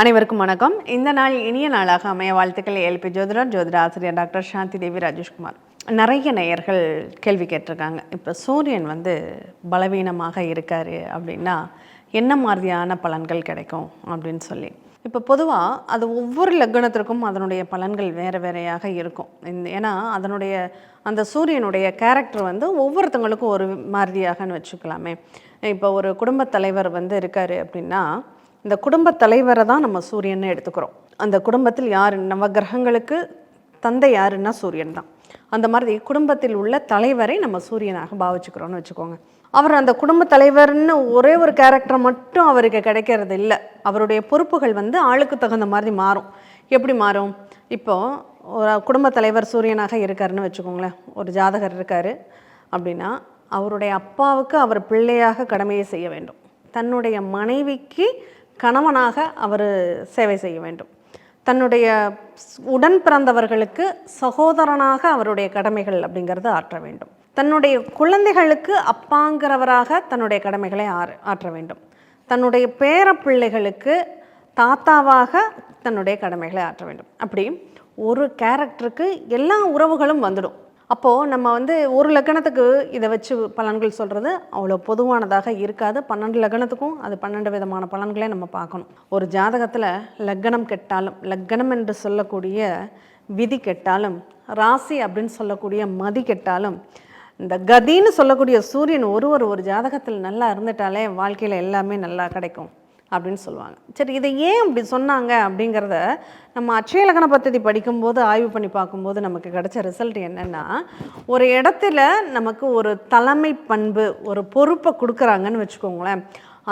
அனைவருக்கும் வணக்கம். இந்த நாள் இனிய நாளாக அமைய வாழ்த்துக்கள் ஏல்பி ஜோதிடர் ஜோதிட ஆசிரியர் டாக்டர் சாந்தி தேவி ராஜேஷ்குமார். நிறைய நேயர்கள் கேள்வி கேட்டிருக்காங்க. இப்போ சூரியன் வந்து பலவீனமாக இருக்கார் அப்படின்னா என்ன மாதிரியான பலன்கள் கிடைக்கும் அப்படின்னு சொல்லி. இப்போ பொதுவாக அது ஒவ்வொரு லக்னத்திற்கும் அதனுடைய பலன்கள் வேறு வேறையாக இருக்கும். இந்த ஏன்னா அதனுடைய அந்த சூரியனுடைய கேரக்டர் வந்து ஒவ்வொருத்தங்களுக்கும் ஒரு மாதிரியாகன்னு வச்சுக்கலாமே. இப்போ ஒரு குடும்பத் தலைவர் வந்து இருக்கார் அப்படின்னா இந்த குடும்பத் தலைவரை தான் நம்ம சூரியன்னு எடுத்துக்கிறோம். அந்த குடும்பத்தில் யார்? நம்ம கிரகங்களுக்கு தந்தை யாருன்னா சூரியன் தான். அந்த மாதிரி குடும்பத்தில் உள்ள தலைவரை நம்ம சூரியனாக பாவிச்சுக்கிறோம்னு வச்சுக்கோங்க. அவர் அந்த குடும்ப தலைவர்னு ஒரே ஒரு கேரக்டர் மட்டும் அவருக்கு கிடைக்கிறது இல்லை. அவருடைய பொறுப்புகள் வந்து ஆளுக்கு தகுந்த மாதிரி மாறும். எப்படி மாறும்? இப்போது ஒரு குடும்ப தலைவர் சூரியனாக இருக்காருன்னு வச்சுக்கோங்களேன். ஒரு ஜாதகர் இருக்கார் அப்படின்னா அவருடைய அப்பாவுக்கு அவர் பிள்ளையாக கடமையை செய்ய வேண்டும். தன்னுடைய மனைவிக்கு கணவனாக அவர் சேவை செய்ய வேண்டும். தன்னுடைய உடன் பிறந்தவர்களுக்கு சகோதரனாக அவருடைய கடமைகள் அப்படிங்கிறது ஆற்ற வேண்டும். தன்னுடைய குழந்தைகளுக்கு அப்பாங்கிறவராக தன்னுடைய கடமைகளை ஆற்ற வேண்டும். தன்னுடைய பேர பிள்ளைகளுக்கு தாத்தாவாக தன்னுடைய கடமைகளை ஆற்ற வேண்டும். அப்படி ஒரு கேரக்டருக்கு எல்லா உறவுகளும் வந்துடும். அப்போது நம்ம வந்து ஒரு லக்கணத்துக்கு இதை வச்சு பலன்கள் சொல்கிறது அவ்வளோ பொதுவானதாக இருக்காது. பன்னெண்டு லக்கணத்துக்கும் அது பன்னெண்டு விதமான பலன்களே நம்ம பார்க்கணும். ஒரு ஜாதகத்தில் லக்கணம் கெட்டாலும் லக்கணம் என்று சொல்லக்கூடிய விதி கெட்டாலும் ராசி அப்படின்னு சொல்லக்கூடிய மதி கெட்டாலும் இந்த கதின்னு சொல்லக்கூடிய சூரியன் ஒரு ஒரு ஒரு ஜாதகத்தில் நல்லா இருந்துட்டாலே வாழ்க்கையில் எல்லாமே நல்லா கிடைக்கும். அப்படின்னு சொல்லுவாங்க. சரி இதை ஏன் அப்படி சொன்னாங்க அப்படிங்கிறத நம்ம அச்சயலக்கண பദ്ധதி படிக்கும்போது ஆய்வு பண்ணி பார்க்கும்போது நமக்கு கிடைச்ச ரிசல்ட் என்னென்னா ஒரு இடத்துல நமக்கு ஒரு தலைமை பண்பு ஒரு பொறுப்பை கொடுக்குறாங்கன்னு வச்சுக்கோங்களேன்.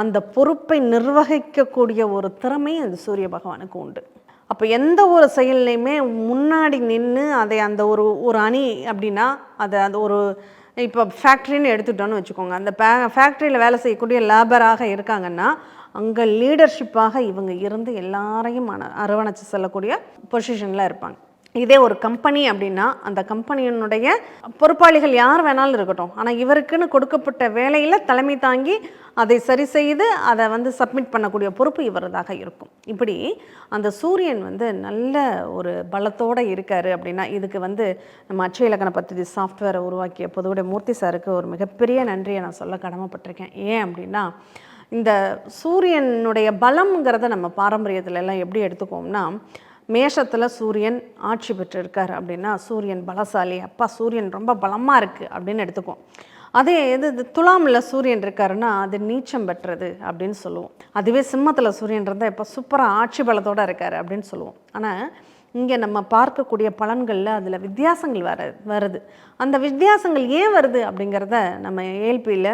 அந்த பொறுப்பை நிர்வகிக்கக்கூடிய ஒரு திறமை அந்த சூரிய பகவானுக்கு உண்டு. அப்போ எந்த ஒரு செயல்லையுமே முன்னாடி நின்று அதை அந்த ஒரு ஒரு அணி அப்படின்னா அதை அந்த ஒரு இப்போ ஃபேக்ட்ரின்னு எடுத்துட்டோன்னு வச்சுக்கோங்க. அந்த பே ஃபேக்ட்ரியில் வேலை செய்யக்கூடிய லேபராக இருக்காங்கன்னா அங்கே லீடர்ஷிப்பாக இவங்க இருந்து எல்லாரையும் மன அரவணைச்சு செல்லக்கூடிய பொசிஷனில் இருப்பாங்க. இதே ஒரு கம்பெனி அப்படின்னா அந்த கம்பெனியினுடைய பொறுப்பாளிகள் யார் வேணாலும் இருக்கட்டும். ஆனால் இவருக்குன்னு கொடுக்கப்பட்ட வேலையில் தலைமை தாங்கி அதை சரி செய்து அதை வந்து சப்மிட் பண்ணக்கூடிய பொறுப்பு இவரதாக இருக்கும். இப்படி அந்த சூரியன் வந்து நல்ல ஒரு பலத்தோடு இருக்கார் அப்படின்னா இதுக்கு வந்து நம்ம அச்சய இலக்கண பத்திரி சாஃப்ட்வேரை உருவாக்கிய பொதுவுடைய மூர்த்தி சாருக்கு ஒரு மிகப்பெரிய நன்றியை நான் சொல்ல கடமைப்பட்டிருக்கேன். ஏன் அப்படின்னா இந்த சூரியனுடைய பலம்ங்கிறத நம்ம பாரம்பரியத்துல எல்லாம் எப்படி எடுத்துக்கோம்னா மேஷத்தில் சூரியன் ஆட்சி பெற்றிருக்கார் அப்படின்னா சூரியன் பலசாலி அப்பா சூரியன் ரொம்ப பலமாக இருக்குது அப்படின்னு எடுத்துக்குவோம். அதே இது இது துலாமில் சூரியன் இருக்காருன்னா அது நீச்சம் பெற்றது அப்படின்னு சொல்லுவோம். அதுவே சிம்மத்தில் சூரியன் இருந்தால் இப்போ சூப்பராக ஆட்சி பலத்தோடு இருக்கார் அப்படின்னு சொல்லுவோம். ஆனால் இங்கே நம்ம பார்க்கக்கூடிய பலன்களில் அதில் வித்தியாசங்கள் வர வருது. அந்த வித்தியாசங்கள் ஏன் வருது அப்படிங்கிறத நம்ம ஏல்பியில்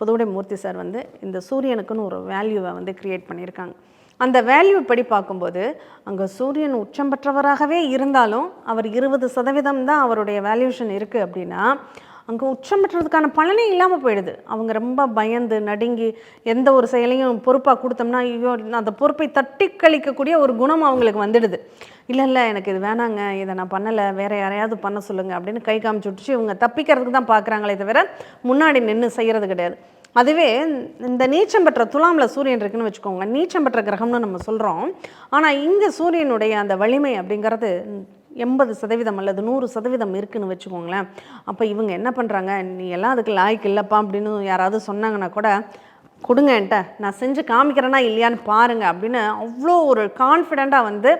புதுவுடைய மூர்த்தி சார் வந்து இந்த சூரியனுக்குன்னு ஒரு வேல்யூவை வந்து க்ரியேட் பண்ணியிருக்காங்க. அந்த வேல்யூ படி பார்க்கும்போது அங்கே சூரியன் உச்சம் பெற்றவராகவே இருந்தாலும் அவர் இருபது சதவீதம் தான் அவருடைய வேல்யூஷன் இருக்குது அப்படின்னா அங்கே உச்சம் பெற்றதுக்கான பலனே இல்லாமல் போயிடுது. அவங்க ரொம்ப பயந்து நடுங்கி எந்த ஒரு செயலையும் பொறுப்பாக கொடுத்தோம்னா ஐயோ அந்த பொறுப்பை தட்டி கழிக்கக்கூடிய ஒரு குணம் அவங்களுக்கு வந்துடுது. இல்லை இல்லை எனக்கு இது வேணாங்க இதை நான் பண்ணலை வேறு யாரையாவது பண்ண சொல்லுங்கள் அப்படின்னு கை காமிச்சு விட்டுச்சு. இவங்க தப்பிக்கிறதுக்கு தான் பார்க்குறாங்களே தவிர முன்னாடி நின்று செய்கிறது கிடையாது. அதுவே இந்த நீச்சம் பெற்ற துலாமில் சூரியன் இருக்குன்னு வச்சுக்கோங்க. நீச்சம் பெற்ற கிரகம்னு நம்ம சொல்கிறோம் ஆனால் இங்கே சூரியனுடைய அந்த வலிமை அப்படிங்கிறது எண்பது சதவீதம் அல்லது நூறு சதவீதம் இருக்குன்னு வச்சுக்கோங்களேன். அப்போ இவங்க என்ன பண்ணுறாங்க நீ எல்லாம் அதுக்கு லாய்க்கு இல்லைப்பா அப்படின்னு யாராவது சொன்னாங்கன்னா கூட கொடுங்க என்கிட்ட நான் செஞ்சு காமிக்கிறேன்னா இல்லையான்னு பாருங்க அப்படின்னு அவ்வளோ ஒரு கான்ஃபிடெண்ட்டாக வந்து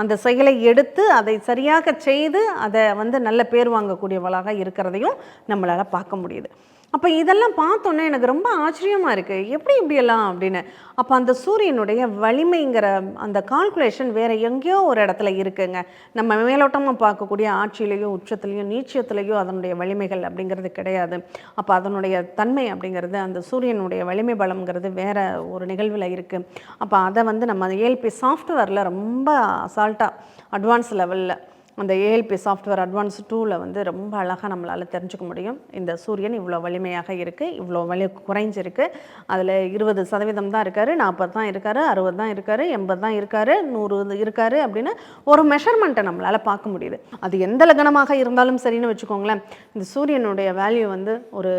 அந்த செயலை எடுத்து அதை சரியாக செய்து அதை வந்து நல்ல பேர் வாங்கக்கூடியவளாக இருக்கிறதையும் நம்மளால் பார்க்க முடியுது. அப்போ இதெல்லாம் பார்த்தோன்னே எனக்கு ரொம்ப ஆச்சரியமாக இருக்குது எப்படி இப்படியெல்லாம் அப்படின்னு. அப்போ அந்த சூரியனுடைய வலிமைங்கிற அந்த கால்குலேஷன் வேறு எங்கேயோ ஒரு இடத்துல இருக்குங்க. நம்ம மேலோட்டமாக பார்க்கக்கூடிய ஆட்சியிலையோ உச்சத்துலேயோ நீச்சத்துலேயோ அதனுடைய வலிமைகள் அப்படிங்கிறது கிடையாது. அப்போ அதனுடைய தன்மை அப்படிங்கிறது அந்த சூரியனுடைய வலிமை பலம்ங்கிறது வேற ஒரு நிகழ்வில் இருக்குது அப்போ அதை வந்து நம்ம ஏல்பி சாஃப்ட்வேரில் ரொம்ப அசால்ட்டாக அட்வான்ஸ் லெவலில் அந்த ஏஎல்பி சாஃப்ட்வேர் அட்வான்ஸ் டூவில் வந்து ரொம்ப அழகாக நம்மளால் தெரிஞ்சுக்க முடியும். இந்த சூரியன் இவ்வளோ வலிமையாக இருக்குது இவ்வளோ வலி குறைஞ்சிருக்கு. அதில் இருபது சதவீதம் தான் இருக்கார் நாற்பது தான் இருக்கார் அறுபது தான் இருக்கார் எண்பது தான் இருக்கார் நூறு இருக்கார் அப்படின்னு ஒரு மெஷர்மெண்ட்டை நம்மளால் பார்க்க முடியுது. அது எந்த லக்னமாக இருந்தாலும் சரின்னு வச்சுக்கோங்களேன். இந்த சூரியனுடைய வேல்யூ வந்து ஒரு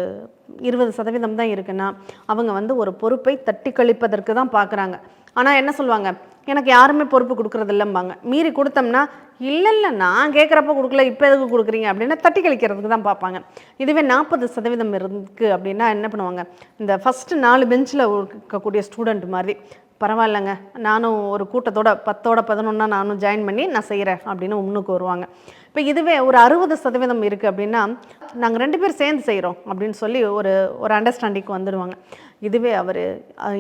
இருபது சதவீதம் தான் இருக்குன்னா அவங்க வந்து ஒரு பொறுப்பை தட்டி கழிப்பதற்கு தான் பார்க்குறாங்க. ஆனால் என்ன சொல்லுவாங்க? எனக்கு யாருமே பொறுப்பு கொடுக்குறது இல்லைம்பாங்க மீறி கொடுத்தோம்னா இல்லை இல்லை நான் கேட்குறப்ப கொடுக்கல இப்போ எதுக்கு கொடுக்குறீங்க? அப்படின்னா தட்டி கழிக்கிறதுக்கு தான் பார்ப்பாங்க. இதுவே நாற்பது சதவீதம் இருக்குது அப்படின்னா என்ன பண்ணுவாங்க? இந்த ஃபஸ்ட்டு நாலு பெஞ்சில் இருக்கக்கூடிய ஸ்டூடெண்ட் மாதிரி பரவாயில்லைங்க நானும் ஒரு கூட்டத்தோட பத்தோட பதினொன்னா நானும் ஜாயின் பண்ணி நான் செய்கிறேன் அப்படின்னு முன்னுக்கு வருவாங்க. இப்போ இதுவே ஒரு அறுபது சதவீதம் இருக்குது அப்படின்னா நாங்கள் ரெண்டு பேர் சேர்ந்து செய்கிறோம் அப்படின்னு சொல்லி ஒரு ஒரு அண்டர்ஸ்டாண்டிங்க்கு வந்துடுவாங்க இதுவே அவர்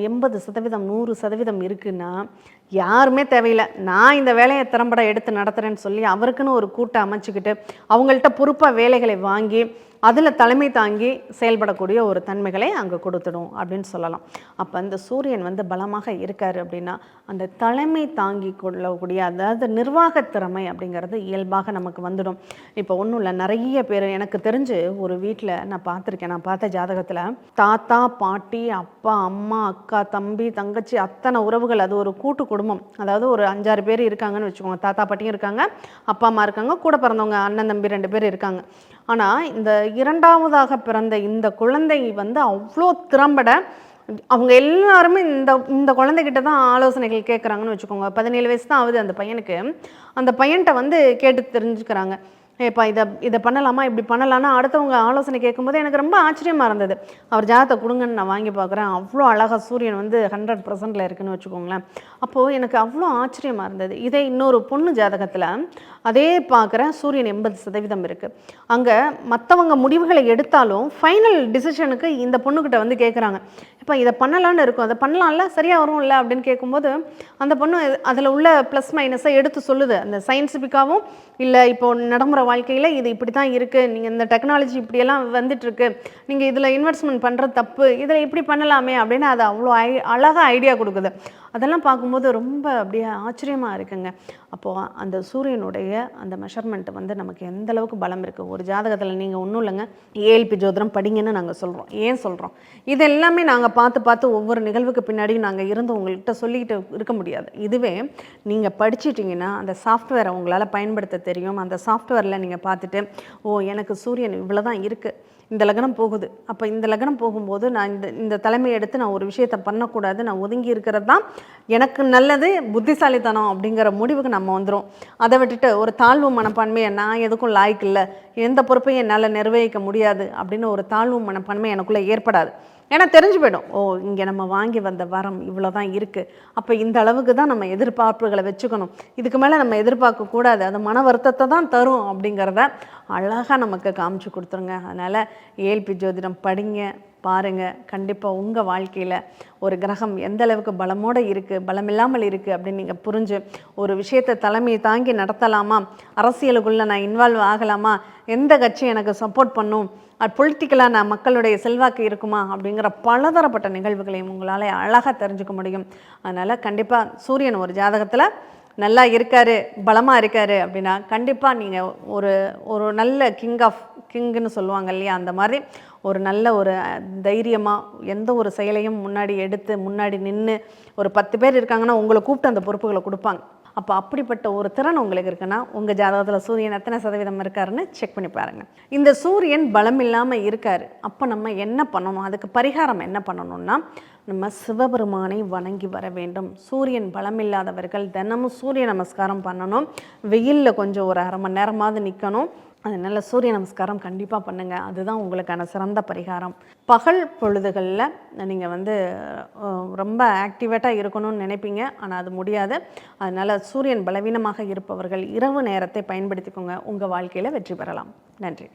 எண்பது சதவீதம் நூறு சதவீதம் இருக்குன்னா யாருமே தேவையில்லை. நான் இந்த வேலையை திறம்பட எடுத்து நடத்துகிறேன்னு சொல்லி அவருக்குன்னு ஒரு கூட்டம் அமைச்சிக்கிட்டு அவங்கள்ட்ட பொறுப்பாக வேலைகளை வாங்கி அதில் தலைமை தாங்கி செயல்படக்கூடிய ஒரு தன்மைகளை அங்கே கொடுத்துடும் அப்படின்னு சொல்லலாம். அப்போ அந்த சூரியன் வந்து பலமாக இருக்கார் அப்படின்னா அந்த தலைமை தாங்கி கொள்ளக்கூடிய அதாவது நிர்வாகத் திறமை அப்படிங்கிறது இயல்பாக நமக்கு வந்துடும். இப்போ ஒன்றும் இல்லை நிறைய பேர் எனக்கு தெரிஞ்சு ஒரு வீட்டில் நான் பார்த்துருக்கேன் நான் பார்த்த ஜாதகத்தில் தாத்தா பாட்டி அப்பா அம்மா அக்கா தம்பி தங்கச்சி அத்தனை உறவுகள் அது ஒரு கூட்டு குடும்பம். அதாவது ஒரு அஞ்சாறு பேர் இருக்காங்கன்னு வச்சுக்கோங்க தாத்தா பாட்டியும் இருக்காங்க அப்பா அம்மா இருக்காங்க கூட பிறந்தவங்க அண்ணன் தம்பி ரெண்டு பேர் இருக்காங்க. ஆனால் இந்த இரண்டாவதாக பிறந்த இந்த குழந்தை வந்து அவ்வளோ திறம்பட அவங்க எல்லாருமே இந்த இந்த குழந்தைகிட்ட தான் ஆலோசனைகள் கேட்குறாங்கன்னு வச்சுக்கோங்க. பதினேழு வயசு தான் ஆகுது அந்த பையனுக்கு. அந்த பையன்கிட்ட வந்து கேட்டு தெரிஞ்சுக்கிறாங்க. ஏப்பா இதை இதை பண்ணலாமா? இப்படி பண்ணலான்னா அடுத்தவங்க ஆலோசனை கேட்கும்போது எனக்கு ரொம்ப ஆச்சரியமாக இருந்தது. அவர் ஜாதத்தை கொடுங்கன்னு நான் வாங்கி பார்க்குறேன். அவ்வளோ அழகாக சூரியன் வந்து ஹண்ட்ரட் பர்சன்டில் இருக்குன்னு வச்சுக்கோங்களேன். அப்போது எனக்கு அவ்வளோ ஆச்சரியமாக இருந்தது. இதே இன்னொரு பொண்ணு ஜாதகத்தில் அதே பார்க்குறேன் சூரியன் எண்பது சதவீதம் இருக்குது அங்கே மற்றவங்க முடிவுகளை எடுத்தாலும் ஃபைனல் டிசிஷனுக்கு இந்த பொண்ணுக்கிட்ட வந்து கேட்குறாங்க இப்போ இதை பண்ணலான்னு இருக்கும். அதை பண்ணலாம்ல? சரியாக வரும்ல? அப்படின்னு கேட்கும்போது அந்த பொண்ணு அதில் உள்ள ப்ளஸ் மைனஸை எடுத்து சொல்லுது. அந்த சயின்சிஃபிக்காகவும் இல்லை இப்போ நடைமுறை வாழ்க்கையில் இது இப்படி தான் இருக்குது நீங்கள் இந்த டெக்னாலஜி இப்படியெல்லாம் வந்துட்டுருக்கு. நீங்கள் இதில் இன்வெஸ்ட்மெண்ட் பண்ணுற தப்பு. இதில் இப்படி பண்ணலாமே அப்படின்னு அது அவ்வளோ ஐ அழகாக ஐடியா கொடுக்குது. அதெல்லாம் பார்க்கும்போது ரொம்ப அப்படியே ஆச்சரியமாக இருக்குங்க. அப்போது அந்த சூரியனுடைய அந்த மெஷர்மெண்ட் வந்து நமக்கு எந்த அளவுக்கு பலம் இருக்குது ஒரு ஜாதகத்தில் நீங்கள் ஒன்றும் இல்லைங்க. ஏஎல்பி ஜோதிடம் படிங்கன்னு நாங்கள் சொல்கிறோம் ஏன் சொல்கிறோம் இது எல்லாமே நாங்கள் பார்த்து பார்த்து ஒவ்வொரு நிகழ்வுக்கு பின்னாடியும் நாங்கள் இருந்து உங்கள்கிட்ட சொல்லிக்கிட்டு இருக்க முடியாது. இதுவே நீங்கள் படிச்சிட்டிங்கன்னா அந்த சாஃப்ட்வேரை உங்களால் பயன்படுத்த தெரியும். அந்த சாஃப்ட்வேரில் நீங்கள் பார்த்துட்டு ஓ எனக்கு சூரியன் இவ்வளோ தான் இருக்குது இந்த லக்னம் போகுது. அப்போ இந்த லக்னம் போகும்போது நான் இந்த இந்த தலைமை எடுத்து நான் ஒரு விஷயத்தை பண்ணக்கூடாது நான் ஒதுங்கி இருக்கிறது தான் எனக்கு நல்லது புத்திசாலித்தனம் அப்படிங்கிற முடிவுக்கு நம்ம வந்துடும் அதை விட்டுட்டு ஒரு தாழ்வு மனப்பான்மையை நான் எதுக்கும் லாய்க்கு இல்லை. எந்த பொறுப்பையும் என்னால் நிர்வகிக்க முடியாது அப்படின்னு ஒரு தாழ்வு மனப்பான்மை எனக்குள்ளே ஏற்படாது. ஏன்னா தெரிஞ்சு போயிடும். ஓ இங்கே நம்ம வாங்கி வந்த வரம் இவ்வளோ தான் இருக்குது அப்போ இந்த அளவுக்கு தான் நம்ம எதிர்பார்ப்புகளை வச்சுக்கணும். இதுக்கு மேலே நம்ம எதிர்பார்க்கக்கூடாது அது மன வருத்தத்தை தான் தரும் அப்படிங்கிறத அழகாக நமக்கு காமிச்சு கொடுத்துருங்க. அதனால் ஏல்பி ஜோதிடம் படிங்க. பாருங்கள் கண்டிப்பாக உங்கள் வாழ்க்கையில் ஒரு கிரகம் எந்த அளவுக்கு பலமோடு இருக்குது பலம் இல்லாமல் இருக்குது அப்படின்னு நீங்கள் புரிஞ்சு ஒரு விஷயத்தை தலைமையை தாங்கி நடத்தலாமா? அரசியலுக்குள்ளே நான் இன்வால்வ் ஆகலாமா? எந்த கட்சி எனக்கு சப்போர்ட் பண்ணும்? அது பொலிட்டிக்கலாக நான் மக்களுடைய செல்வாக்கு இருக்குமா? அப்படிங்கிற பலதரப்பட்ட நிகழ்வுகளையும் உங்களால் அழகாக தெரிஞ்சுக்க முடியும். அதனால் கண்டிப்பாக சூரியன் ஒரு ஜாதகத்தில் நல்லா இருக்காரு பலமாக இருக்காரு அப்படின்னா கண்டிப்பாக நீங்கள் ஒரு ஒரு நல்ல கிங் ஆஃப் கிங்குன்னு சொல்லுவாங்க இல்லையா அந்த மாதிரி ஒரு நல்ல ஒரு தைரியமாக எந்த ஒரு செயலையும் முன்னாடி எடுத்து முன்னாடி நின்று ஒரு பத்து பேர் இருக்காங்கன்னா உங்களை கூப்பிட்டு அந்த பொறுப்புகளை கொடுப்பாங்க. அப்போ அப்படிப்பட்ட ஒரு திறன் உங்களுக்கு இருக்குன்னா உங்கள் ஜாதகத்தில் சூரியன் எத்தனை சதவீதம் இருக்காருன்னு செக் பண்ணி பாருங்கள் இந்த சூரியன் பலம் இல்லாமல் இருக்கார். அப்போ நம்ம என்ன பண்ணணும்? அதுக்கு பரிகாரம் என்ன பண்ணணும்னா நம்ம சிவபெருமானை வணங்கி வர வேண்டும். சூரியன் பலம் இல்லாதவர்கள் தினமும் சூரிய நமஸ்காரம் பண்ணணும். வெயிலில் கொஞ்சம் ஒரு அரை மணி நேரமாவது நிற்கணும் அதனால் சூரிய நமஸ்காரம் கண்டிப்பாக பண்ணுங்கள் அதுதான் உங்களுக்கான சிறந்த பரிகாரம். பகல் பொழுதுகளில் நீங்கள் வந்து ரொம்ப ஆக்டிவேட்டாக இருக்கணும்னு நினைப்பீங்க. ஆனால் அது முடியாது. அதனால் சூரியன் பலவீனமாக இருப்பவர்கள் இரவு நேரத்தை பயன்படுத்திக்கோங்க. உங்கள் வாழ்க்கையில் வெற்றி பெறலாம். நன்றி.